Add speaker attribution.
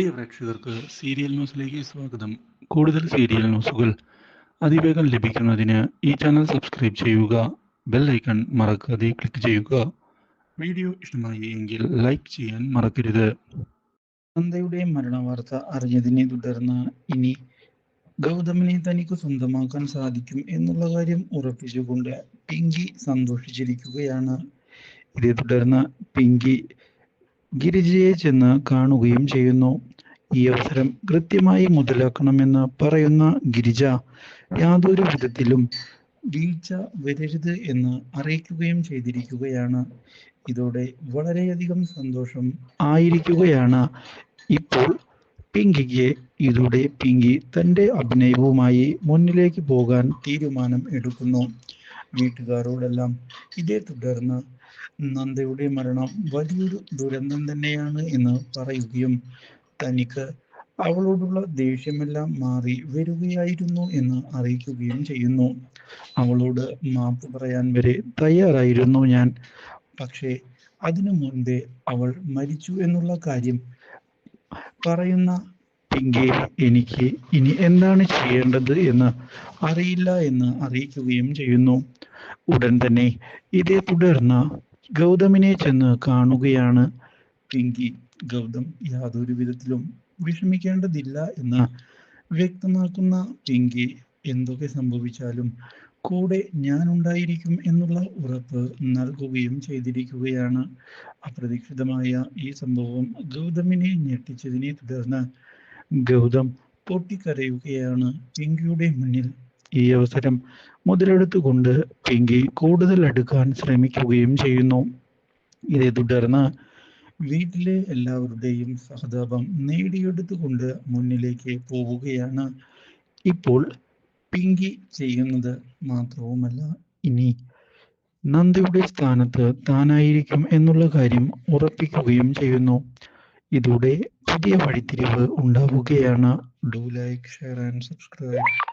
Speaker 1: പ്രിയ പ്രേക്ഷകർക്ക് സീരിയൽ ന്യൂസിലേക്ക് സ്വാഗതം. കൂടുതൽ സീരിയൽ ന്യൂസുകൾ അതിവേഗം ലഭിക്കുന്നതിന് ഈ ചാനൽ സബ്സ്ക്രൈബ് ചെയ്യുക ബെൽ ഐക്കൺ മറക്കാതെ ക്ലിക്ക് ചെയ്യുക. വീഡിയോ ഇഷ്ടമായി എങ്കിൽ ലൈക്ക് ചെയ്യാൻ മറക്കരുത്. നന്ദയുടെ മരണവാർത്ത അറിഞ്ഞതിനെ തുടർന്ന് ഇനി ഗൗതമിനെ തനിക്ക് സ്വന്തമാക്കാൻ സാധിക്കും എന്നുള്ള കാര്യം ഉറപ്പിച്ചുകൊണ്ട് പിങ്കി സന്തോഷിച്ചിരിക്കുകയാണ്. ഇതേ തുടർന്ന് പിങ്കി ഗിരിജയെ ചെന്ന് കാണുകയും ചെയ്യുന്നു. ഈ അവസരം കൃത്യമായി മുതലാക്കണമെന്ന് പറയുന്ന ഗിരിജ യാതൊരു വിധത്തിലും വീഴ്ച വരരുത് എന്ന് അറിയിക്കുകയും ചെയ്തിരിക്കുകയാണ്. ഇതോടെ വളരെയധികം സന്തോഷം ആയിരിക്കുകയാണ്. ഇപ്പോൾ പിങ്കിക്ക് ഇതോടെ പിങ്കി തന്റെ അഭിനയവുമായി മുന്നിലേക്ക് പോകാൻ തീരുമാനം എടുക്കുന്നു. വീട്ടുകാരോടെല്ലാം ഇതേ തുടർന്ന് നന്ദയുടെ മരണം വലിയൊരു ദുരന്തം തന്നെയാണ് എന്ന് പറയുകയും തനിക്ക് അവളോടുള്ള ദേഷ്യമെല്ലാം മാറി വരികയായിരുന്നു എന്ന് അറിയിക്കുകയും ചെയ്യുന്നു. അവളോട് മാപ്പ് പറയാൻ വരെ തയ്യാറായിരുന്നു ഞാൻ. പക്ഷേ അതിനു മുൻപേ അവൾ മരിച്ചു എന്നുള്ള കാര്യം പറയുന്ന പിങ്കെ എനിക്ക് ഇനി എന്താണ് ചെയ്യേണ്ടത് എന്ന് അറിയില്ല എന്ന് അറിയിക്കുകയും ചെയ്യുന്നു. ഉടൻ തന്നെ ഇതേ തുടർന്ന് ഗൗതമിനെ ചെന്ന് കാണുകയാണ്. പിങ്കി ഗൗതം യാതൊരു വിധത്തിലും വിഷമിക്കേണ്ടതില്ല എന്ന് വ്യക്തമാക്കുന്ന പിങ്കി എന്തൊക്കെ സംഭവിച്ചാലും കൂടെ ഞാൻ ഉണ്ടായിരിക്കും എന്നുള്ള ഉറപ്പ് നൽകുകയും ചെയ്തിരിക്കുകയാണ്. അപ്രതീക്ഷിതമായ ഈ സംഭവം ഗൗതമിനെ ഞെട്ടിച്ചതിനെ തുടർന്ന് ഗൗതം പൊട്ടിക്കരയുകയാണ്. പിങ്കിയുടെ മുന്നിൽ ഈ അവസരം മുതലെടുത്തുകൊണ്ട് പിങ്കി കൂടുതൽ അടുക്കാൻ ശ്രമിക്കുകയും ചെയ്യുന്നു. ഇതേ തുടർന്ന് വീട്ടിലെ എല്ലാവരുടെയും സഹതാപം നേടിയെടുത്തുകൊണ്ട് മുന്നിലേക്ക് പോവുകയാണ്. ഇപ്പോൾ പിങ്കി ചെയ്യുന്നത് മാത്രവുമല്ല ഇനി നന്ദിയുടെ സ്ഥാനത്ത് താനായിരിക്കും എന്നുള്ള കാര്യം ഉറപ്പിക്കുകയും ചെയ്യുന്നു. ഇതോടെ പുതിയ വഴിത്തിരിവ് ഉണ്ടാവുകയാണ്. Do like share and subscribe